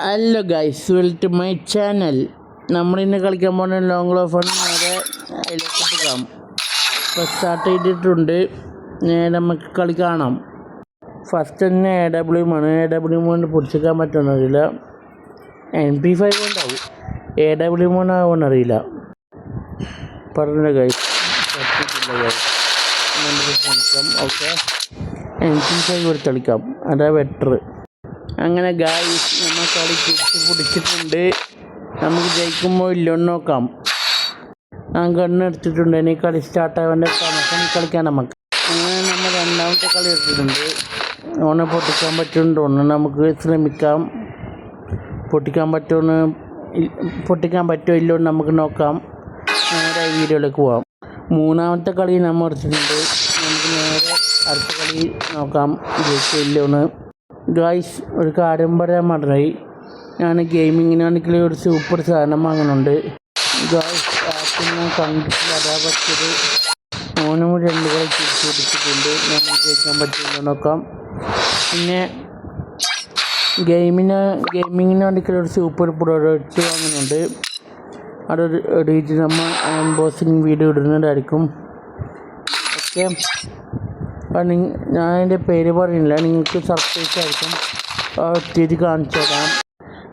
Hello guys to my channel നമ്മളിന്ന് കളിക്കാൻ പോകുന്ന ലോങ് ഓഫാണ് നേരെ ഇപ്പോൾ സ്റ്റാർട്ട് ചെയ്തിട്ടുണ്ട്. നമുക്ക് കളി കാണാം. ഫസ്റ്റ് തന്നെ എ ഡബ്ല്യു ആണ് എ ഡബ്ല്യു കൊണ്ട് പിടിച്ചേക്കാൻ പറ്റുമെന്നറിയില്ല എൻ പി ഫൈവ് ഉണ്ടാവും എ ഡബ്ല്യു മോണാവുമെന്ന് അറിയില്ല. പറഞ്ഞില്ല ഗൈസ് പറ്റിയിട്ടില്ല guys okay N P five കളിക്കാം. അതാ ബെറ്റർ അങ്ങനെ ഗായ്സ് നമ്മൾ കളി തിരിച്ച് പിടിച്ചിട്ടുണ്ട്. നമുക്ക് ജയിക്കുമോ ഇല്ലയോ എന്ന് നോക്കാം ഞാൻ കണ്ണെടുത്തിട്ടുണ്ട് ഇനി കളി സ്റ്റാർട്ടാവേണ്ട നമുക്ക് കളിക്കാൻ നമുക്ക്. അങ്ങനെ നമ്മൾ രണ്ടാമത്തെ കളി എടുത്തിട്ടുണ്ട്. ഓനെ പൊട്ടിക്കാൻ പറ്റുന്നുണ്ടോ. ഒന്ന് നമുക്ക് ശ്രമിക്കാം. പൊട്ടിക്കാൻ പറ്റുമെന്ന് പൊട്ടിക്കാൻ പറ്റുമോ ഇല്ലോ നമുക്ക് നോക്കാം. നേരെ വീഡിയോയിലേക്ക് പോവാം. മൂന്നാമത്തെ കളി നമ്മൾ എടുത്തിട്ടുണ്ട്. നമുക്ക് നേരെ അടുത്ത കളി നോക്കാം. ജയിക്കില്ലോ എന്ന് ഗായ്സ് ഒരു കാര്യം പറയാൻ മറന്നായി ഞാൻ ഗെയിമിങ്ങിനാണെങ്കിൽ ഒരു സൂപ്പർ സാധനം വാങ്ങുന്നുണ്ട് ഗായ്സ് ആപ്പിൽ ഞാൻ കണ്ടിട്ടില്ല. അതാ പറ്റിയത്. മൂന്നും രണ്ട് കളി തിരിച്ചു പിടിച്ചിട്ടുണ്ട്. ഞാൻ ജയിക്കാൻ പറ്റില്ല നോക്കാം. പിന്നെ ഗെയിമിന് ഗെയിമിങ്ങിനാണെങ്കിൽ ഒരു സൂപ്പർ പ്രോഡക്റ്റ് വാങ്ങുന്നുണ്ട് അതൊരു എഡിറ്റ് നമ്മൾ അൺബോക്സിങ് വീഡിയോ ഇടുന്നതായിരിക്കും. ഓക്കെ ഞാൻ അതിന്റെ പേര് പറയുന്നില്ല നിങ്ങൾക്ക് സർപ്രൈസ് ആയിരിക്കും. ഒറ്റയ്ക്ക് കാണിച്ചു തരാം.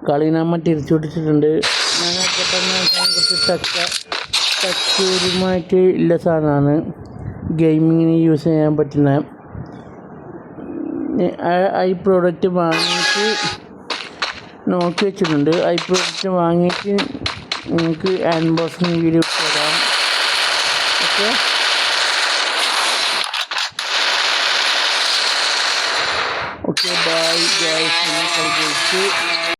കളി നമ്മൾ തിരിച്ചു പിടിച്ചിട്ടുണ്ട്. ഞാൻ കുറച്ച് ടച്ച് ടച്ചുമായിട്ട് ഉള്ള സാധനമാണ്. ഗെയിമിങ്ങിന് യൂസ് ചെയ്യാൻ പറ്റുന്ന. ഐ പ്രോഡക്റ്റ് വാങ്ങിയിട്ട് നോക്കി വെച്ചിട്ടുണ്ട്. ഐ പ്രോഡക്റ്റ് വാങ്ങിയിട്ട് നിങ്ങൾക്ക് അൺബോക്സിങ് വീഡിയോ തരാം. Okay? your boy, Jay. Yeah. Yeah.